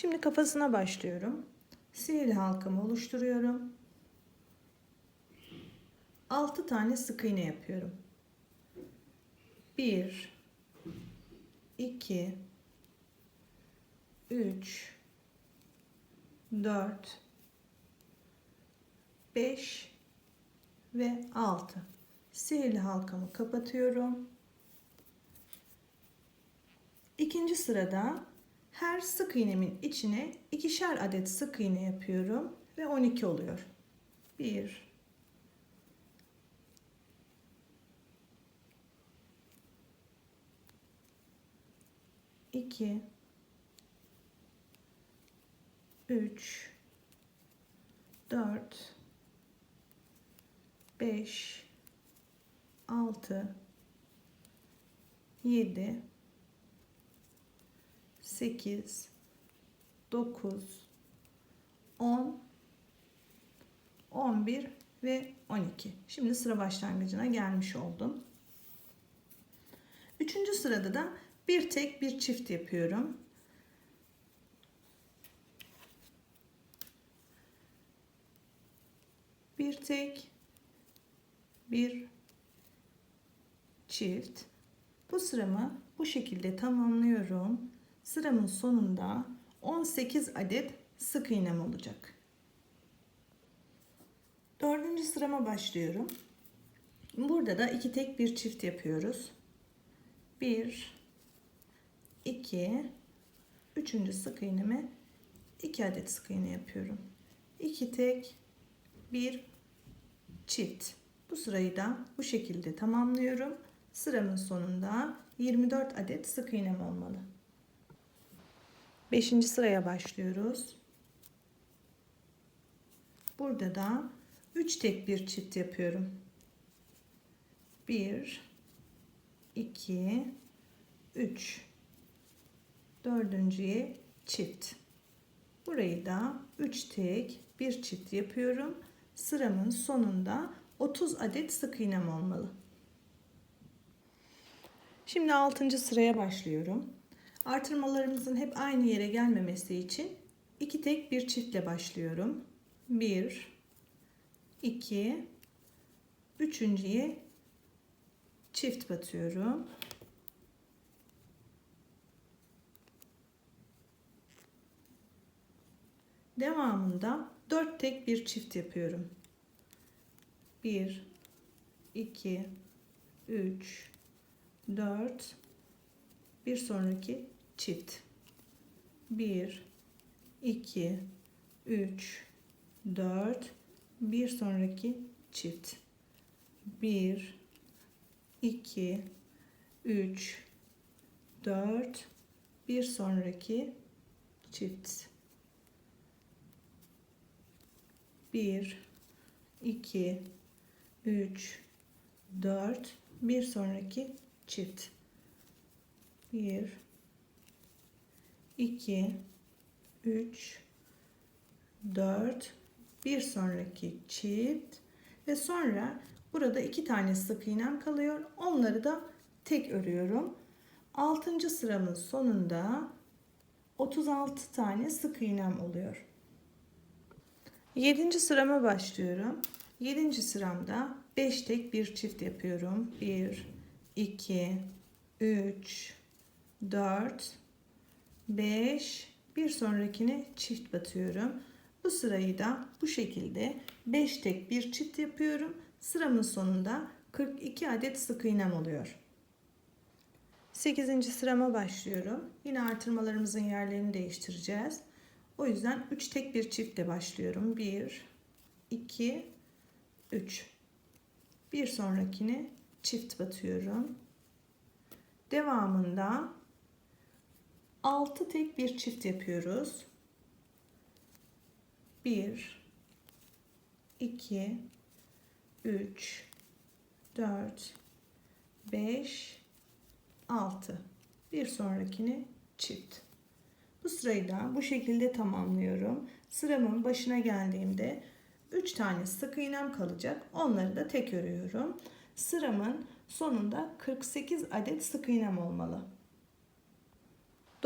Şimdi kafasına başlıyorum. Sihirli halkamı oluşturuyorum. 6 tane sık iğne yapıyorum. 1 2 3 4 5 ve 6 sihirli halkamı kapatıyorum. İkinci sırada her sık iğnemin içine ikişer adet sık iğne yapıyorum ve 12 oluyor. 1 2 3 4 5 6 7 8 9 10 11 ve 12. Şimdi sıra başlangıcına gelmiş oldum. Üçüncü sırada da bir tek bir çift yapıyorum. Bir tek bir çift. Bu sıramı bu şekilde tamamlıyorum. Sıramın sonunda 18 adet sık iğnem olacak. Dördüncü sırama başlıyorum. Burada da iki tek bir çift yapıyoruz. Bir, iki, üçüncü sık iğneme iki adet sık iğne yapıyorum. İki tek, bir çift. Bu sırayı da bu şekilde tamamlıyorum. Sıramın sonunda 24 adet sık iğnem olmalı. 5. sıraya başlıyoruz. Burada da 3 tek bir çift yapıyorum. 1 2 3 Dördüncüye çift. Burayı da 3 tek bir çift yapıyorum. Sıramın sonunda 30 adet sık iğnem olmalı. Şimdi 6. sıraya başlıyorum. Artırmalarımızın hep aynı yere gelmemesi için iki tek bir çiftle başlıyorum. 1 2 üçüncüye çift batıyorum. Devamında 4 tek bir çift yapıyorum. 1 2 3 4 bir sonraki çift. 1 2 3 4 bir sonraki çift. 1 2 3 4 bir sonraki çift. 1 2 3 4 bir sonraki çift. 1 2 3 4 bir sonraki çift ve sonra burada iki tane sık iğnem kalıyor. Onları da tek örüyorum. 6. sıramın sonunda 36 tane sık iğnem oluyor. 7. sırama başlıyorum. 7. sıramda 5 tek bir çift yapıyorum. 1 2 3 4 5 bir sonrakine çift batıyorum. Bu sırayı da bu şekilde 5 tek bir çift yapıyorum. Sıramın sonunda 42 adet sık iğnem oluyor. 8. sırama başlıyorum. Yine artırmalarımızın yerlerini değiştireceğiz. O yüzden 3 tek bir çiftle başlıyorum. 1 2 3 bir sonrakine çift batıyorum. Devamında 6 tek bir çift yapıyoruz. 1 2 3 4 5 6 bir sonrakini çift. Bu sırayı da bu şekilde tamamlıyorum. Sıramın başına geldiğimde 3 tane sık iğnem kalacak. Onları da tek örüyorum. Sıramın sonunda 48 adet sık iğnem olmalı.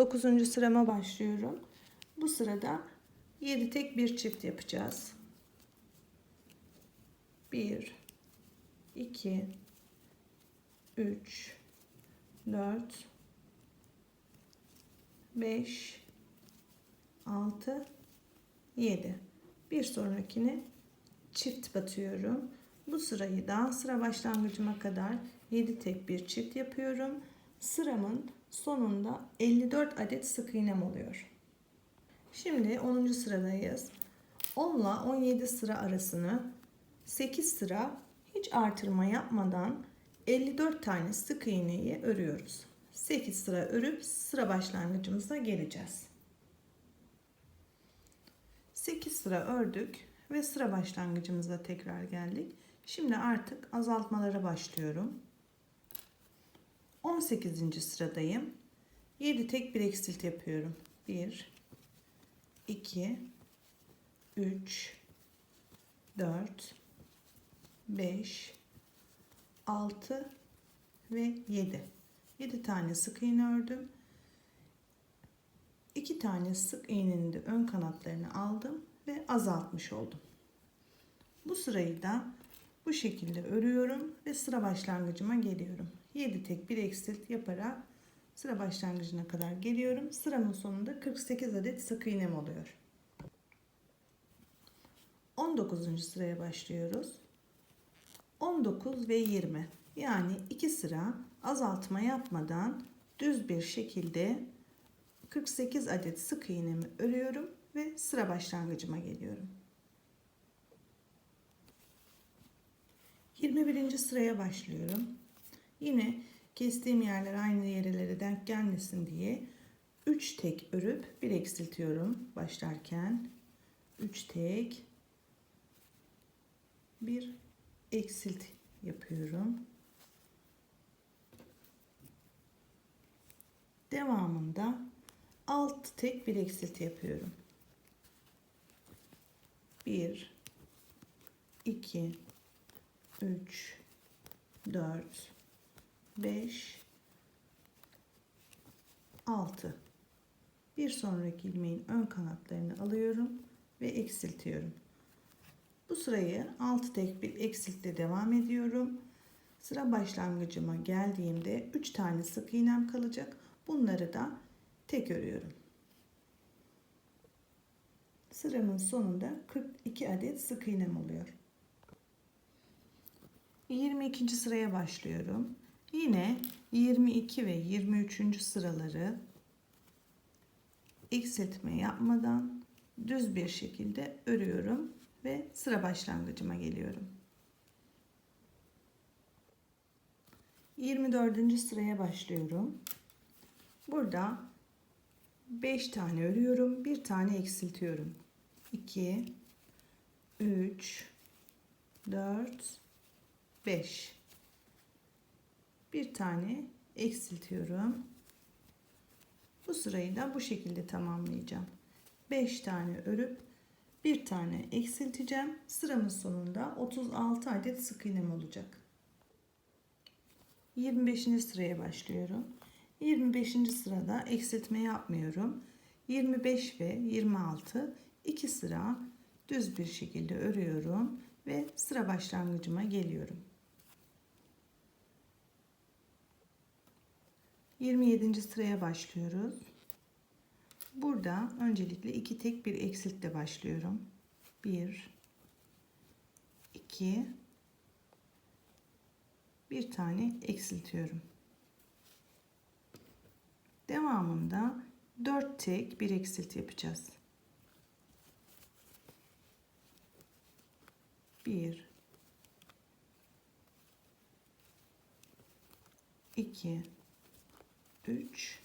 9. sırama başlıyorum. Bu sırada 7 tek bir çift yapacağız. 1 2 3 4 5 6 7 bir sonrakine çift batıyorum bu sırayı da sıra başlangıcıma kadar 7 tek bir çift yapıyorum sıramın sonunda 54 adet sık iğnem oluyor şimdi 10. sıradayız 10 ile 17 sıra arasını 8 sıra hiç artırma yapmadan 54 tane sık iğneyi örüyoruz. 8 sıra örüp sıra başlangıcımıza geleceğiz. 8 sıra ördük ve sıra başlangıcımıza tekrar geldik. Şimdi artık azaltmalara başlıyorum. 18. sıradayım. 7 tek bir eksilt yapıyorum. 1 2 3 4 5 6 ve 7. 7 tane sık iğne ördüm. 2 tane sık iğnenin de ön kanatlarını aldım ve azaltmış oldum. Bu sırayı da bu şekilde örüyorum ve sıra başlangıcıma geliyorum. 7 tek bir eksilt yaparak sıra başlangıcına kadar geliyorum. Sıramın sonunda 48 adet sık iğnem oluyor. 19. sıraya başlıyoruz. 19 ve 20 yani 2 sıra azaltma yapmadan düz bir şekilde 48 adet sık iğnemi örüyorum ve sıra başlangıcıma geliyorum. 21. sıraya başlıyorum. Yine kestiğim yerler aynı yerlere denk gelmesin diye 3 tek örüp bir eksiltiyorum başlarken. 3 tek bir eksilt yapıyorum. Devamında alt tek bir eksilt yapıyorum. 1 2 3 4 5 6 bir sonraki ilmeğin ön kanatlarını alıyorum ve eksiltiyorum. Bu sırayı 6 tek bir eksiltle devam ediyorum. Sıra başlangıcıma geldiğimde 3 tane sık iğnem kalacak. Bunları da tek örüyorum. Sıramın sonunda 42 adet sık iğnem oluyor. 22. sıraya başlıyorum. Yine 22 ve 23. sıraları eksiltme yapmadan düz bir şekilde örüyorum ve sıra başlangıcıma geliyorum. 24. sıraya başlıyorum. Burada 5 tane örüyorum, bir tane eksiltiyorum. 2 3 4 5 bir tane eksiltiyorum. Bu sırayı da bu şekilde tamamlayacağım. 5 tane örüp bir tane eksilteceğim. Sıramın sonunda 36 adet sık iğnem olacak. 25. sıraya başlıyorum. 25. sırada eksiltme yapmıyorum. 25 ve 26 iki sıra düz bir şekilde örüyorum ve sıra başlangıcıma geliyorum. 27. sıraya başlıyoruz. Burada öncelikle iki tek bir eksiltle başlıyorum. 1 2 bir tane eksiltiyorum. Devamında 4 tek bir eksilt yapacağız. 1 2 3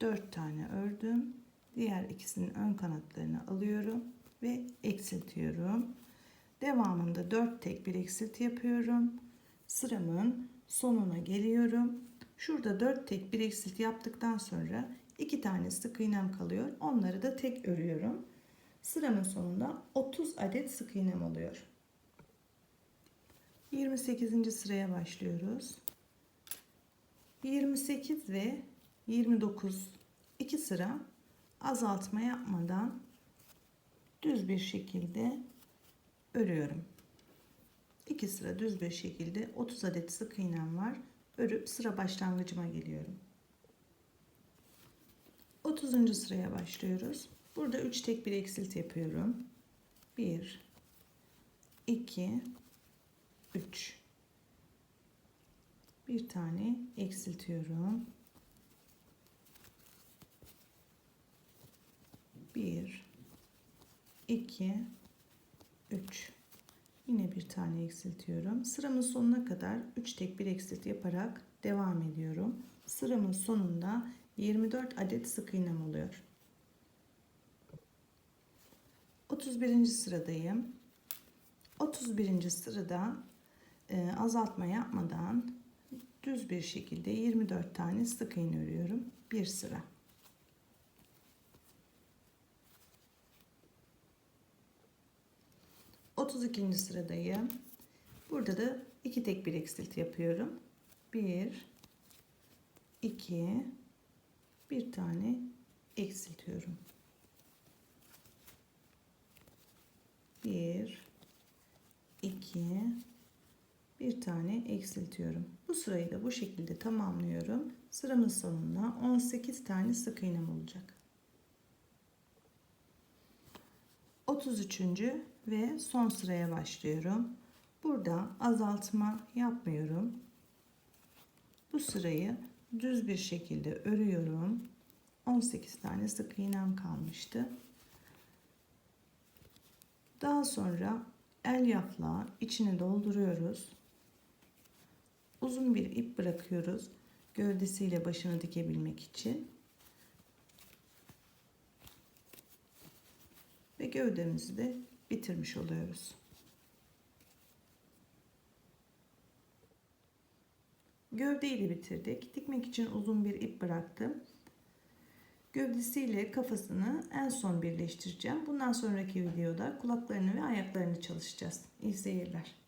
4 tane ördüm. Diğer ikisinin ön kanatlarını alıyorum ve eksiltiyorum. Devamında 4 tek bir eksilt yapıyorum. Sıramın sonuna geliyorum. Şurada 4 tek bir eksilt yaptıktan sonra 2 tane sık iğnem kalıyor. Onları da tek örüyorum. Sıramın sonunda 30 adet sık iğnem oluyor. 28. sıraya başlıyoruz. 28 ve 29 iki sıra azaltma yapmadan düz bir şekilde örüyorum. 2 sıra düz bir şekilde 30 adet sık iğnem var. Örüp sıra başlangıcıma geliyorum. 30. sıraya başlıyoruz. Burada 3 tek bir eksilti yapıyorum. 1 2 3 bir tane eksiltiyorum. 1 2 3 Yine bir tane eksiltiyorum. Sıramın sonuna kadar 3 tek bir eksilt yaparak devam ediyorum. Sıramın sonunda 24 adet sık iğnem oluyor. 31. sıradayım. 31. sırada e, azaltma yapmadan düz bir şekilde 24 tane sık iğne örüyorum. Bir sıra. Otuz ikinci sıradayım. Burada da iki tek bir eksilti yapıyorum. Bir, iki, bir tane eksiltiyorum. Bir, iki, bir tane eksiltiyorum. Bu sırayı da bu şekilde tamamlıyorum. Sıramın sonunda 18 tane sık iğnem olacak. 33. ve son sıraya başlıyorum. Burada azaltma yapmıyorum. Bu sırayı düz bir şekilde örüyorum. 18 tane sık iğnem kalmıştı. Daha sonra el yafla içine dolduruyoruz. Uzun bir ip bırakıyoruz. Gövdesiyle başını dikebilmek için. Ve gövdemizi de bitirmiş oluyoruz. Gövdeyi bitirdik. Dikmek için uzun bir ip bıraktım. Gövdesiyle kafasını en son birleştireceğim. Bundan sonraki videoda kulaklarını ve ayaklarını çalışacağız. İyi seyirler.